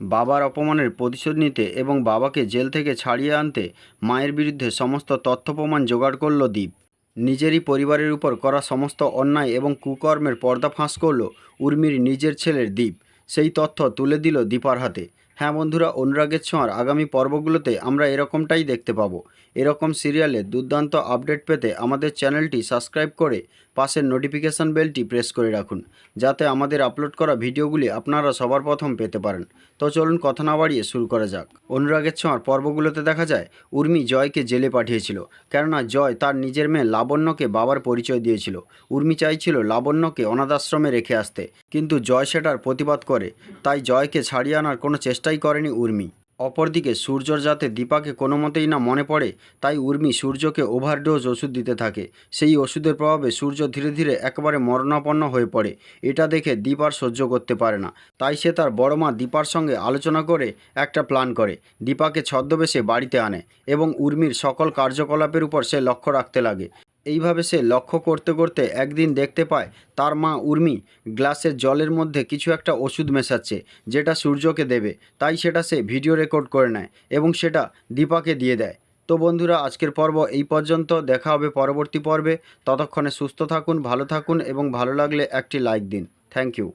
বাবার অপমানের প্রতিশোধ নিতে এবং বাবাকে জেল থেকে ছাড়িয়ে আনতে মায়ের বিরুদ্ধে সমস্ত তথ্য প্রমাণ জোগাড় করল দীপ। নিজেরই পরিবারের উপর করা সমস্ত অন্যায় এবং কুকর্মের পর্দা ফাঁস করল উর্মির নিজের ছেলের দীপ। সেই তথ্য তুলে দিল দীপার হাতে। হ্যাঁ বন্ধুরা, অনুরাগের ছোঁয়ার আগামী পর্বগুলোতে আমরা এরকমটাই দেখতে পাবো। এরকম সিরিয়ালের দুর্দান্ত আপডেট পেতে আমাদের চ্যানেলটি সাবস্ক্রাইব করে পাশের নোটিফিকেশান বেলটি প্রেস করে রাখুন, যাতে আমাদের আপলোড করা ভিডিওগুলি আপনারা সবার প্রথম পেতে পারেন। তো চলুন কথা না বাড়িয়ে শুরু করা যাক। অনুরাগের ছোঁয়ার পর্বগুলোতে দেখা যায়, উর্মি জয়কে জেলে পাঠিয়েছিল, কেননা জয় তার নিজের মেয়ে লাবণ্যকে বাবার পরিচয় দিয়েছিল। উর্মি চাইছিল লাবণ্যকে অনাথাশ্রমে রেখে আসতে, কিন্তু জয় সেটার প্রতিবাদ করে, তাই জয়কে ছাড়িয়ে আনার কোনো চেষ্টাই করেনি উর্মি। অপরদিকে সূর্যর যাতে দীপাকে কোনো মতেই না মনে পড়ে, তাই উর্মি সূর্যকে ওভারডোজ ওষুধ দিতে থাকে। সেই ওষুধের প্রভাবে সূর্য ধীরে ধীরে একেবারে মরণাপন্ন হয়ে পড়ে। এটা দেখে দীপ আর সহ্য করতে পারে না। তাই সে তার বড় মা দীপার সঙ্গে আলোচনা করে একটা প্ল্যান করে। দীপাকে ছদ্মবেশে বাড়িতে আনে এবং উর্মির সকল কার্যকলাপের উপর সে লক্ষ্য রাখতে লাগে। এইভাবে সে লক্ষ্য করতে করতে একদিন দেখতে পায় তার মা উর্মি গ্লাসের জলের মধ্যে কিছু একটা ওষুধ মেশাচ্ছে, যেটা সূর্যকে দেবে। তাই সেটা সে ভিডিও রেকর্ড করে নেয় এবং সেটা দীপাকে দিয়ে দেয়। তো বন্ধুরা, আজকের পর্ব এই পর্যন্ত। দেখা হবে পরবর্তী পর্বে। ততক্ষণে সুস্থ থাকুন, ভালো থাকুন এবং ভালো লাগলে একটি লাইক দিন। Thank you.